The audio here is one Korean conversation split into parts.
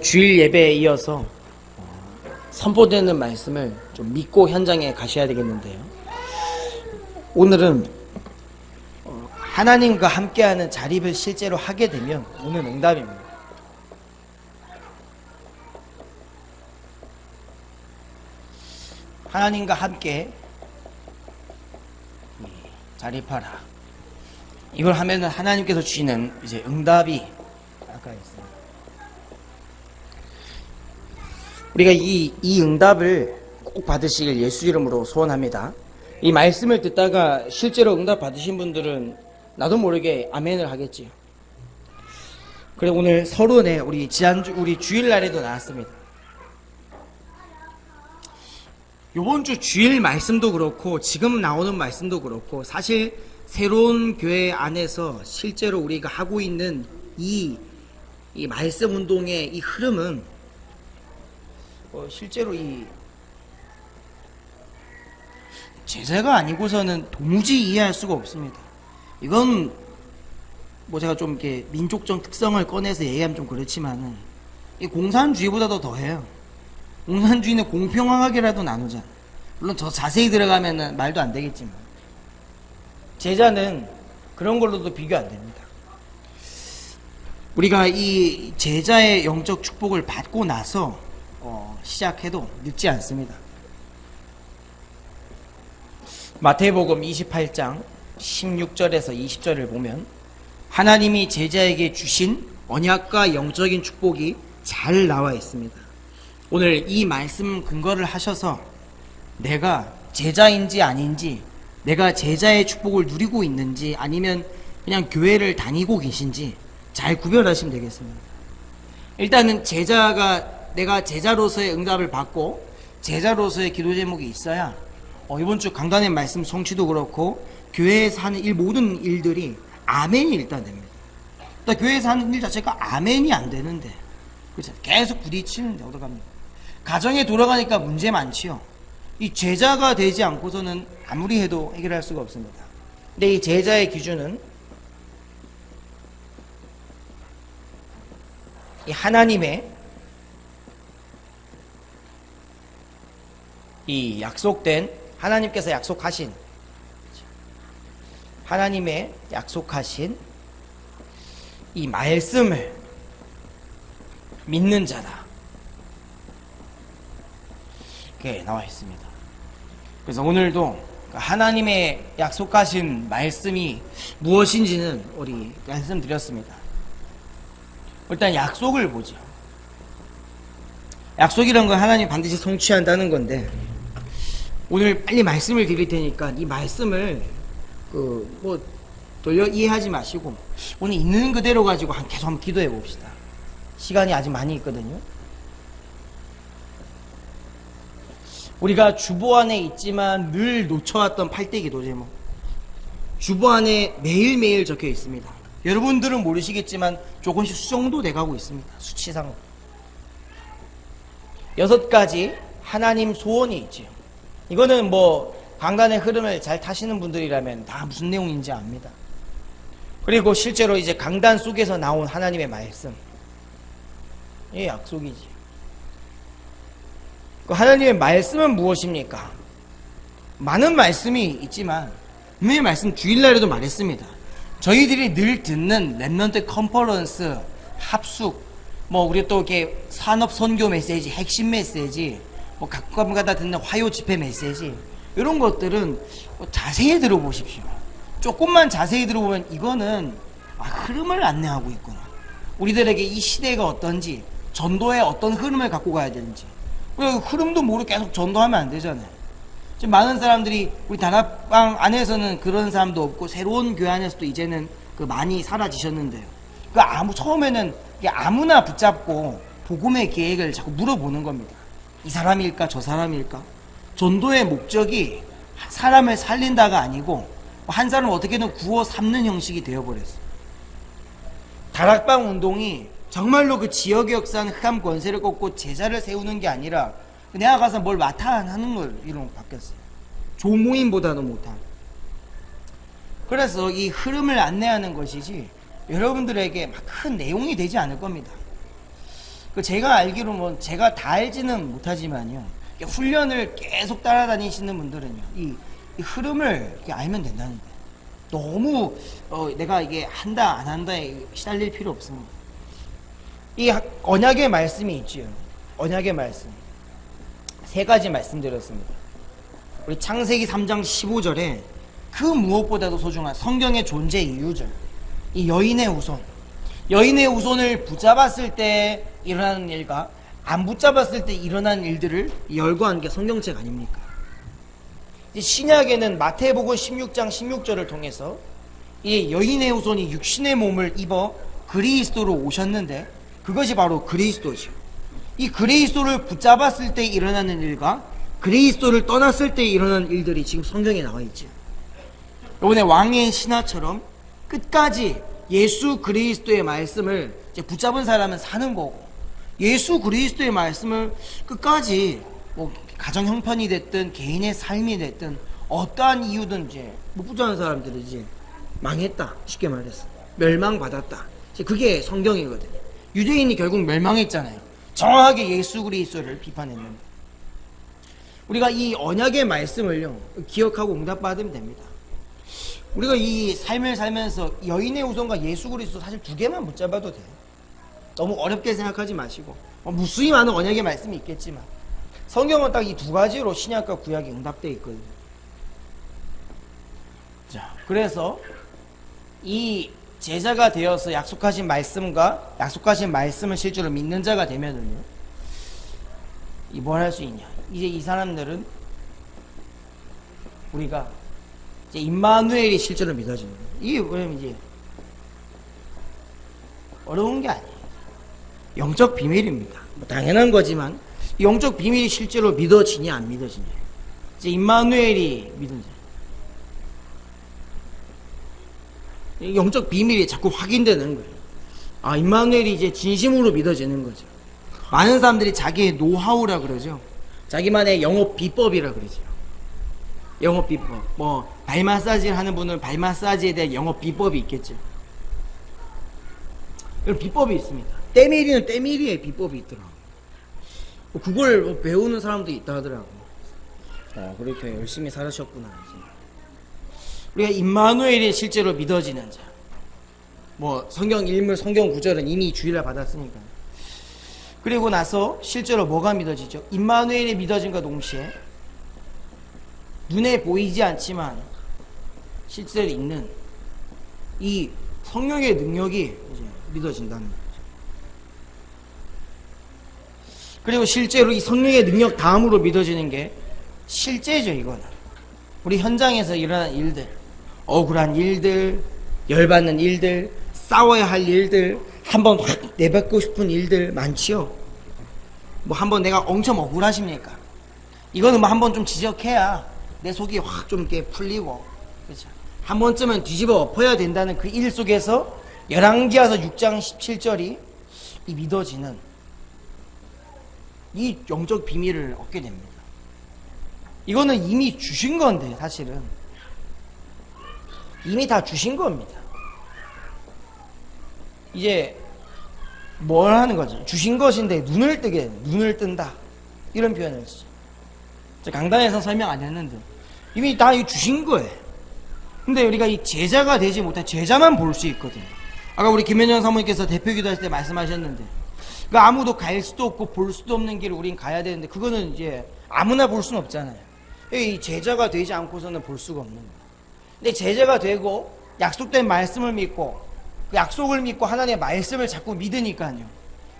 주일 예배에 이어서 어, 선포되는 말씀을 좀 믿고 현장에 가셔야 되겠는데요. 오늘은 어, 하나님과 함께하는 자립을 실제로 하게 되면 오는 응답입니다. 하나님과 함께 이, 자립하라. 이걸 하면은 하나님께서 주시는 이제 응답이 아까 있습니다. 우리가 이, 이 응답을 꼭 받으시길 예수 이름으로 소원합니다. 이 말씀을 듣다가 실제로 응답 받으신 분들은 나도 모르게 아멘을 하겠지요. 그래 오늘 서론에 우리 지난주 우리 주일날에도 나왔습니다. 요번 주 주일 말씀도 그렇고 지금 나오는 말씀도 그렇고 사실 새로운 교회 안에서 실제로 우리가 하고 있는 이, 이 말씀 운동의 이 흐름은 어, 실제로 이 제자가 아니고서는 도무지 이해할 수가 없습니다. 이건 뭐 제가 좀 이렇게 민족적 특성을 꺼내서 얘기하면 좀 그렇지만은 이 공산주의보다도 더해요. 공산주의는 공평하게라도 나누자. 물론 더 자세히 들어가면은 말도 안 되겠지만 제자는 그런 걸로도 비교 안 됩니다. 우리가 이 제자의 영적 축복을 받고 나서 어, 시작해도 늦지 않습니다. 마태복음 28장 16절에서 20절을 보면 하나님이 제자에게 주신 언약과 영적인 축복이 잘 나와 있습니다. 오늘 이 말씀 근거를 하셔서 내가 제자인지 아닌지 내가 제자의 축복을 누리고 있는지 아니면 그냥 교회를 다니고 계신지 잘 구별하시면 되겠습니다. 일단은 제자가 내가 제자로서의 응답을 받고 제자로서의 기도 제목이 있어야 어, 이번 주 강단의 말씀 성취도 그렇고 교회에서 하는 일 모든 일들이 아멘이 일단 됩니다. 또 교회에서 하는 일 자체가 아멘이 안 되는데 그렇죠. 계속 부딪히는데 어떡합니까? 가정에 돌아가니까 문제 많지요. 이 제자가 되지 않고서는 아무리 해도 해결할 수가 없습니다. 근데 이 제자의 기준은 이 하나님의 이 약속된 하나님께서 약속하신 하나님의 약속하신 이 말씀을 믿는 자다. 이렇게 나와 있습니다. 그래서 오늘도 하나님의 약속하신 말씀이 무엇인지는 우리 말씀드렸습니다. 일단 약속을 보죠. 약속이란 건 하나님 반드시 성취한다는 건데 오늘 빨리 말씀을 드릴 테니까 이 말씀을 그 뭐 돌려 이해하지 마시고 오늘 있는 그대로 가지고 한 계속 한번 기도해 봅시다. 시간이 아직 많이 있거든요. 우리가 주보 안에 있지만 늘 놓쳐왔던 팔대 기도 제목. 주보 안에 매일매일 적혀 있습니다. 여러분들은 모르시겠지만 조금씩 수정도 돼가고 있습니다. 수치상으로. 여섯 가지 하나님 소원이 있지요. 이거는 뭐 강단의 흐름을 잘 타시는 분들이라면 다 무슨 내용인지 압니다. 그리고 실제로 이제 강단 속에서 나온 하나님의 말씀. 이 약속이지. 그 하나님의 말씀은 무엇입니까? 많은 말씀이 있지만 분명히 말씀 주일날에도 말했습니다. 저희들이 늘 듣는 랩런트 컨퍼런스 합숙 뭐 우리 또 이렇게 산업 선교 메시지 핵심 메시지 뭐 가끔가다 듣는 화요 집회 메시지 이런 것들은 뭐 자세히 들어보십시오. 조금만 자세히 들어보면 이거는 아, 흐름을 안내하고 있구나. 우리들에게 이 시대가 어떤지 전도의 어떤 흐름을 갖고 가야 되는지 그 흐름도 모르고 계속 전도하면 안 되잖아요. 지금 많은 사람들이 우리 다락방 안에서는 그런 사람도 없고 새로운 교회 안에서도 이제는 그 많이 사라지셨는데요. 그 아무 처음에는 아무나 붙잡고 복음의 계획을 자꾸 물어보는 겁니다. 이 사람일까 저 사람일까? 전도의 목적이 사람을 살린다가 아니고 한 사람을 어떻게든 구워 삼는 형식이 되어버렸어요. 다락방 운동이 정말로 그 지역의 역사는 흑암 권세를 꺾고 제자를 세우는 게 아니라 내가 가서 뭘 맡아 하는 걸 이런 거 바뀌었어요. 조모임보다도 못한. 그래서 이 흐름을 안내하는 것이지 여러분들에게 막 큰 내용이 되지 않을 겁니다. 그 제가 알기로 뭐 제가 다 알지는 못하지만요. 훈련을 계속 따라다니시는 분들은요. 이, 이 흐름을 알면 된다는 거예요. 너무 어, 내가 이게 한다 안 한다에 시달릴 필요 없습니다. 이 하- 언약의 말씀이 있지요. 언약의 말씀. 세 가지 말씀드렸습니다. 우리 창세기 3장 15절에 그 무엇보다도 소중한 성경의 존재 이유죠. 이 여인의 후손. 여인의 후손을 붙잡았을 때 일어나는 일과 안 붙잡았을 때 일어나는 일들을 열거한 게 성경책 아닙니까? 신약에는 마태복음 16장 16절을 통해서 이 여인의 후손이 육신의 몸을 입어 그리스도로 오셨는데 그것이 바로 그리스도죠. 이 그리스도를 붙잡았을 때 일어나는 일과 그리스도를 떠났을 때 일어나는 일들이 지금 성경에 나와 있죠. 이번에 왕의 신하처럼 끝까지 예수 그리스도의 말씀을 붙잡은 사람은 사는 거고 예수 그리스도의 말씀을 끝까지 뭐 가정 형편이 됐든 개인의 삶이 됐든 어떠한 이유든 이제 못 붙잡은 사람들은 이제 망했다 쉽게 말해서. 멸망받았다. 이제 그게 성경이거든요. 유대인이 결국 멸망했잖아요. 정확하게 예수 그리스도를 비판했는데. 우리가 이 언약의 말씀을요 기억하고 응답받으면 됩니다 우리가 이 삶을 살면서 여인의 우선과 예수 그리스도 사실 두 개만 붙잡아도 돼요. 너무 어렵게 생각하지 마시고 뭐 무수히 많은 언약의 말씀이 있겠지만 성경은 딱 이 두 가지로 신약과 구약이 응답되어 있거든요. 자, 그래서 이 제자가 되어서 약속하신 말씀과 약속하신 말씀을 실제로 믿는 자가 되면은요, 이 뭘 할 수 있냐? 이제 이 사람들은 우리가 이제 임마누엘이 실제로 믿어지는 거예요. 이게 왜냐면 이제 어려운 게 아니에요. 영적 비밀입니다. 뭐 당연한 거지만 이 영적 비밀이 실제로 믿어지냐 안 믿어지냐. 이제 임마누엘이 믿어지. 이 영적 비밀이 자꾸 확인되는 거예요. 아 임마누엘이 이제 진심으로 믿어지는 거죠. 많은 사람들이 자기의 노하우라 그러죠. 자기만의 영업 비법이라 그러죠. 영업 비법. 뭐 발 마사지를 하는 분은 발 마사지에 대한 영업 비법이 있겠죠. 그런 비법이 있습니다. 때밀이는 때밀이의 비법이 있더라고. 뭐 그걸 뭐 배우는 사람도 있다 하더라고. 어, 그렇게 열심히 살으셨구나. 이제. 우리가 임마누엘이 실제로 믿어지는 자. 뭐 성경 일물, 성경 구절은 이미 주의를 받았으니까. 그리고 나서 실제로 뭐가 믿어지죠? 임마누엘이 믿어진과 동시에 눈에 보이지 않지만 실제로 있는 이 성령의 능력이 믿어진다는 거죠. 그리고 실제로 이 성령의 능력 다음으로 믿어지는 게 실제죠, 이거는. 우리 현장에서 일어나는 일들, 억울한 일들, 열받는 일들, 싸워야 할 일들, 한번 확 내뱉고 싶은 일들 많지요. 뭐 한번 내가 엄청 억울하십니까? 이거는 뭐 한번 좀 지적해야 내 속이 확 좀 이렇게 풀리고, 그렇죠. 한 번쯤은 뒤집어 엎어야 된다는 그 일 속에서 열왕기하서 6장 17절이 이 믿어지는 이 영적 비밀을 얻게 됩니다. 이거는 이미 주신 건데 사실은 이미 다 주신 겁니다. 이제 뭘 하는 거죠? 주신 것인데 눈을 뜨게 눈을 뜬다 이런 표현을 쓰죠. 저 강단에서 설명 안 했는데 이미 다 주신 거예요. 근데 우리가 이 제자가 되지 못한 제자만 볼 수 있거든요. 아까 우리 김현정 사모님께서 대표 기도할 때 말씀하셨는데 그 아무도 갈 수도 없고 볼 수도 없는 길을 우린 가야 되는데 그거는 이제 아무나 볼 수는 없잖아요. 이 제자가 되지 않고서는 볼 수가 없는 거예요. 근데 제자가 되고 약속된 말씀을 믿고 그 약속을 믿고 하나님의 말씀을 자꾸 믿으니까요.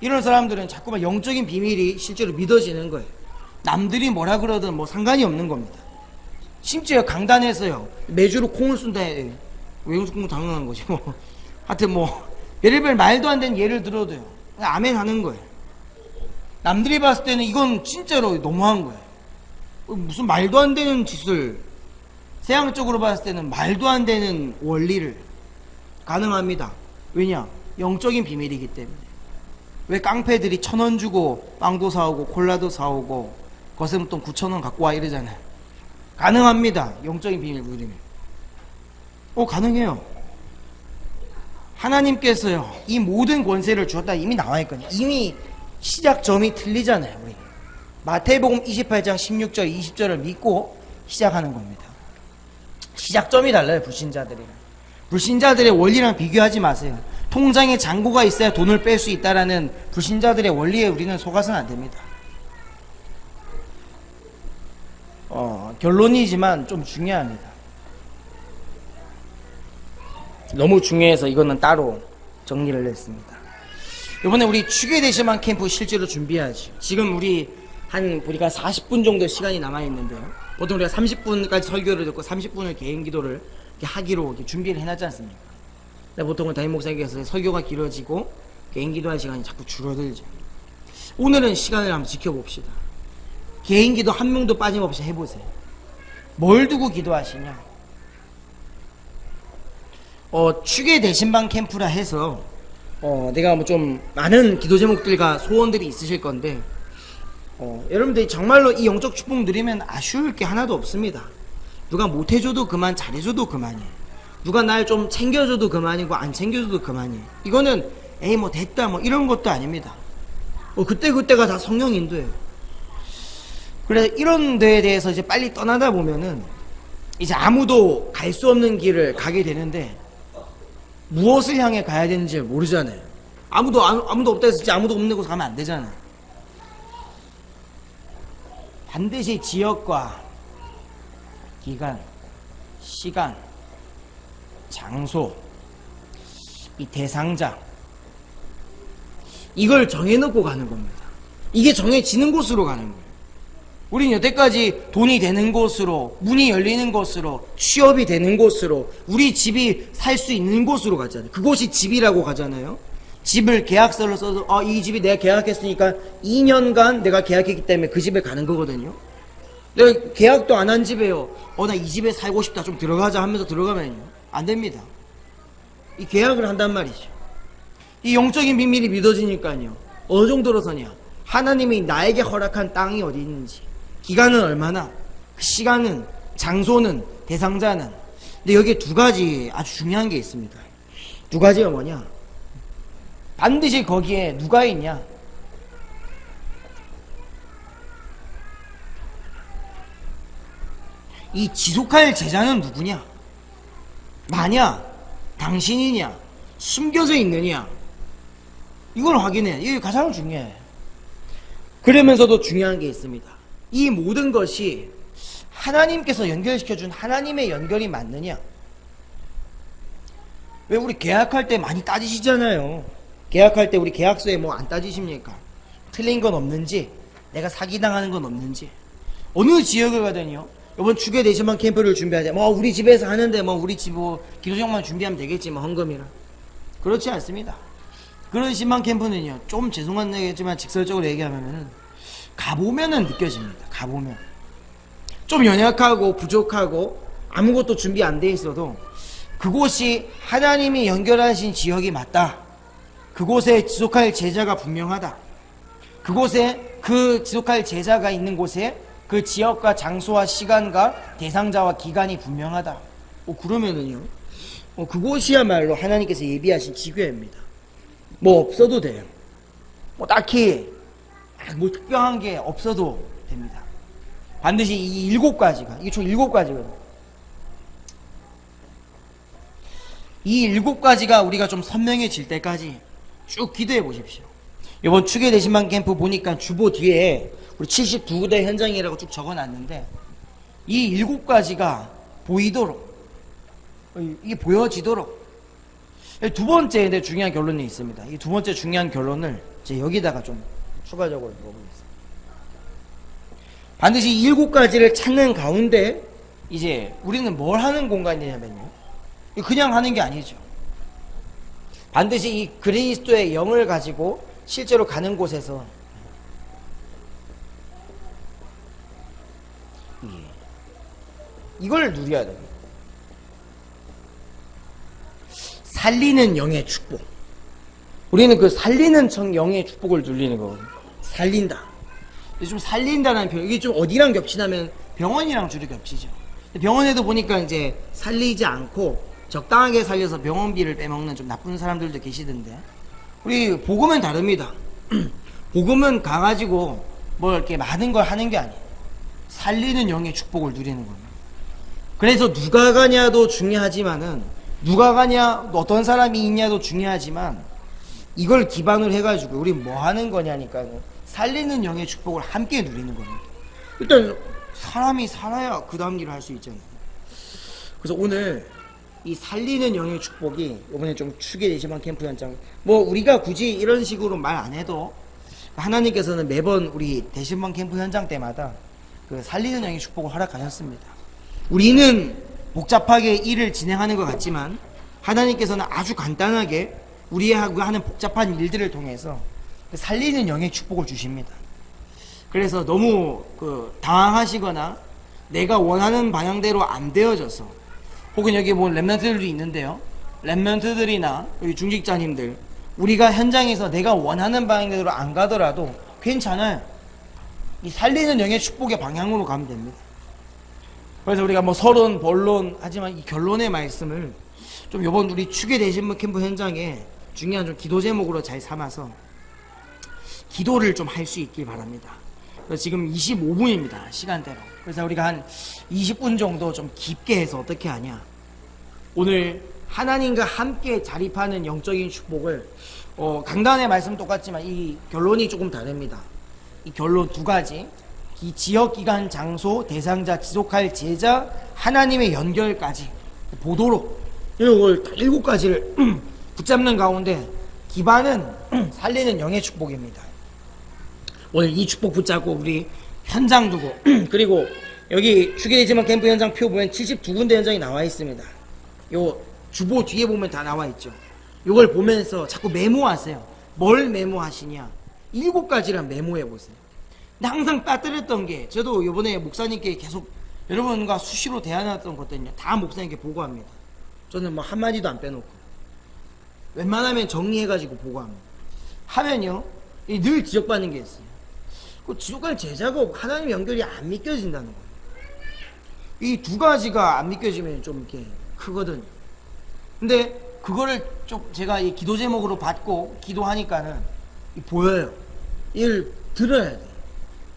이런 사람들은 자꾸만 영적인 비밀이 실제로 믿어지는 거예요. 남들이 뭐라 그러든 뭐 상관이 없는 겁니다. 심지어 강단에서요. 매주로 콩을 쏜다. 해 외국수 콩 당연한 거지 뭐. 하여튼 뭐 별의별 말도 안 되는 예를 들어도요. 아멘 하는 거예요. 남들이 봤을 때는 이건 진짜로 너무한 거예요. 어, 무슨 말도 안 되는 짓을. 세상적으로 봤을 때는 말도 안 되는 원리를 가능합니다. 왜냐? 영적인 비밀이기 때문에. 왜 깡패들이 천 원 주고 빵도 사오고 콜라도 사오고 거슴돈 구천 원 갖고 와 이러잖아요 가능합니다. 영적인 비밀 누리면. 오, 가능해요. 하나님께서요, 이 모든 권세를 주었다 이미 나와 있거든요. 이미 시작점이 틀리잖아요, 우리. 마태복음 28장 16절, 20절을 믿고 시작하는 겁니다. 시작점이 달라요, 불신자들이랑. 불신자들의 원리랑 비교하지 마세요. 통장에 잔고가 있어야 돈을 뺄 수 있다라는 불신자들의 원리에 우리는 속아서는 안 됩니다. 결론이지만 좀 중요합니다. 너무 중요해서 이거는 따로 정리를 했습니다. 이번에 우리 추계 대시만 캠프 실제로 준비하죠. 지금 우리 한 우리가 40분 정도 시간이 남아 있는데요. 보통 우리가 30분까지 설교를 듣고 30분을 개인 기도를 하기로 준비를 해놨지 않습니까? 근데 보통은 담임 목사님께서 설교가 길어지고 개인 기도할 시간이 자꾸 줄어들죠. 오늘은 시간을 한번 지켜봅시다. 개인 기도 한 명도 빠짐없이 해보세요. 뭘 두고 기도하시냐? 어, 추계 대신방 캠프라 해서 어, 내가 뭐 좀 많은 기도 제목들과 소원들이 있으실 건데 어, 여러분들이 정말로 이 영적 축복 누리면 아쉬울 게 하나도 없습니다. 누가 못해줘도 그만, 잘해줘도 그만이에요. 누가 날 좀 챙겨줘도 그만이고 안 챙겨줘도 그만이에요. 이거는 에이 뭐 됐다 뭐 이런 것도 아닙니다. 어, 그때 그때가 다 성령 인도예요. 그래서 이런 데에 대해서 이제 빨리 떠나다 보면은 이제 아무도 갈 수 없는 길을 가게 되는데 무엇을 향해 가야 되는지 모르잖아요. 아무도 아무, 아무도 없다 해서 아무도 없는 곳 가면 안 되잖아요. 반드시 지역과 기간, 시간, 장소, 이 대상자 이걸 정해놓고 가는 겁니다. 이게 정해지는 곳으로 가는 거예요. 우린 여태까지 돈이 되는 곳으로, 문이 열리는 곳으로, 취업이 되는 곳으로, 우리 집이 살 수 있는 곳으로 가잖아요. 그곳이 집이라고 가잖아요. 집을 계약서를 써서, 아, 이 집이 내가 계약했으니까 2년간 내가 계약했기 때문에 그 집에 가는 거거든요. 내가 계약도 안 한 집에요. 어, 나 이 집에 살고 싶다. 좀 들어가자 하면서 들어가면요. 안 됩니다. 이 계약을 한단 말이죠. 이 영적인 비밀이 믿어지니까요. 어느 정도로서냐. 하나님이 나에게 허락한 땅이 어디 있는지, 기간은 얼마나, 그 시간은, 장소는, 대상자는. 근데 여기에 두 가지 아주 중요한 게 있습니다. 두 가지가 뭐냐? 반드시 거기에 누가 있냐? 이 지속할 제자는 누구냐? 나냐? 당신이냐? 숨겨져 있느냐? 이걸 확인해. 이게 가장 중요해. 그러면서도 중요한 게 있습니다. 이 모든 것이 하나님께서 연결시켜준 하나님의 연결이 맞느냐? 왜 우리 계약할 때 많이 따지시잖아요. 계약할 때 우리 계약서에 뭐 안 따지십니까? 틀린 건 없는지, 내가 사기당하는 건 없는지. 어느 지역을 가든요. 이번 주계 대신만 캠프를 준비하자. 뭐 우리 집에서 하는데 뭐 우리 집 뭐 기도정만 준비하면 되겠지 뭐 헌금이라. 그렇지 않습니다. 그런 신방 캠프는요. 좀 죄송한 얘기지만 직설적으로 얘기하면은 가보면은 느껴집니다. 가보면 좀 연약하고 부족하고 아무것도 준비 안 돼 있어도 그곳이 하나님이 연결하신 지역이 맞다. 그곳에 지속할 제자가 분명하다. 그곳에 그 지속할 제자가 있는 곳에 그 지역과 장소와 시간과 대상자와 기간이 분명하다. 뭐 그러면은요. 뭐 그곳이야말로 하나님께서 예비하신 지교입니다. 뭐 없어도 돼요. 뭐 딱히 뭐 특별한 게 없어도 됩니다. 반드시 이 일곱 가지가 이게 총 일곱 가지거든요. 이 일곱 가지가 우리가 좀 선명해질 때까지 쭉 기도해 보십시오. 이번 추계 대신방 캠프 보니까 주보 뒤에 우리 72대 현장이라고 쭉 적어 놨는데 이 일곱 가지가 보이도록 이게 보여지도록 두 번째 근데 중요한 결론이 있습니다. 이 두 번째 중요한 결론을 이제 여기다가 좀 추가적으로 넣어보겠습니다. 반드시 이 일곱 가지를 찾는 가운데 이제 우리는 뭘 하는 공간이냐면요. 그냥 하는 게 아니죠. 반드시 이 그리스도의 영을 가지고 실제로 가는 곳에서 이걸 누려야 됩니다. 살리는 영의 축복. 우리는 그 살리는 청 영의 축복을 누리는 거거든요. 살린다. 좀 살린다는 표현, 이게 좀 어디랑 겹치냐면 병원이랑 주로 겹치죠. 병원에도 보니까 이제 살리지 않고 적당하게 살려서 병원비를 빼먹는 좀 나쁜 사람들도 계시던데. 우리 복음은 다릅니다. 복음은 가가지고 뭐 이렇게 많은 걸 하는 게 아니에요. 살리는 영의 축복을 누리는 겁니다. 그래서 누가 가냐도 중요하지만은 누가 가냐 어떤 사람이 있냐도 중요하지만 이걸 기반으로 해가지고 우리 뭐 하는 거냐니까요. 살리는 영의 축복을 함께 누리는 겁니다. 일단 사람이 살아야 그 다음 일을 할 수 있잖아요. 그래서 오늘 이 살리는 영의 축복이 이번에 좀 추게 되지만 캠프 현장 뭐 우리가 굳이 이런 식으로 말 안 해도 하나님께서는 매번 우리 대신방 캠프 현장 때마다 그 살리는 영의 축복을 허락하셨습니다. 우리는 복잡하게 일을 진행하는 것 같지만 하나님께서는 아주 간단하게 우리하고 하는 복잡한 일들을 통해서 그 살리는 영의 축복을 주십니다. 그래서 너무 그 당황하시거나 내가 원하는 방향대로 안 되어져서 혹은 여기 뭐 랩런트들도 있는데요. 랩런트들이나 여기 중직자님들 우리가 현장에서 내가 원하는 방향대로 안 가더라도 괜찮아요. 이 살리는 영의 축복의 방향으로 가면 됩니다. 그래서 우리가 뭐 서론, 본론 하지만 이 결론의 말씀을 좀 요번 우리 추계 대신문 캠프 현장에 중요한 좀 기도 제목으로 잘 삼아서 기도를 좀 할 수 있길 바랍니다. 지금 25분입니다. 시간대로. 그래서 우리가 한 20분 정도 좀 깊게 해서 어떻게 하냐. 오늘 하나님과 함께 자립하는 영적인 축복을 어, 강단의 말씀 똑같지만 이 결론이 조금 다릅니다. 이 결론 두 가지. 이 지역 기간 장소 대상자 지속할 제자 하나님의 연결까지 보도록 이걸 다 일곱 가지를 붙잡는 가운데 기반은 살리는 영의 축복입니다. 오늘 이 축복 붙잡고 우리 현장 두고 그리고 여기 주계지만 캠프 현장 표 보면 72군데 현장이 나와 있습니다. 요 주보 뒤에 보면 다 나와 있죠. 요걸 보면서 자꾸 메모하세요. 뭘 메모하시냐? 일곱 가지를 메모해 보세요. 근데 항상 빠뜨렸던 게 저도 요번에 목사님께 계속 여러분과 수시로 대화했던 것들은요. 다 목사님께 보고합니다. 저는 뭐 한마디도 안 빼놓고 웬만하면 정리해가지고 보고합니다. 하면요. 이늘 지적받는 게 있어요. 그 지옥갈 제자가 하나님 연결이 안 믿겨진다는 거예요. 이 두 가지가 안 믿겨지면 좀 이렇게 크거든요. 근데 그거를 좀 제가 이 기도 제목으로 받고 기도하니까는 이 보여요. 이걸 들어야 돼.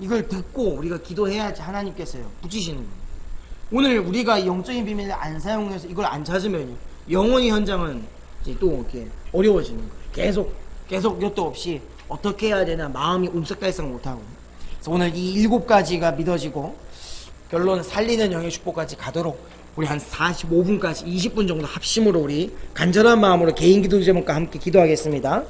이걸 듣고 우리가 기도해야지 하나님께서요 붙이시는 거예요. 오늘 우리가 이 영적인 비밀을 안 사용해서 이걸 안 찾으면요 영원히 현장은 이제 또 이렇게 어려워지는 거예요. 계속 계속 요도 없이 어떻게 해야 되나 마음이 옴싹달싹 못하고 그래서 오늘 이 일곱 가지가 믿어지고 결론 살리는 영의 축복까지 가도록 우리 한 45분까지 20분 정도 합심으로 우리 간절한 마음으로 개인 기도 제목과 함께 기도하겠습니다.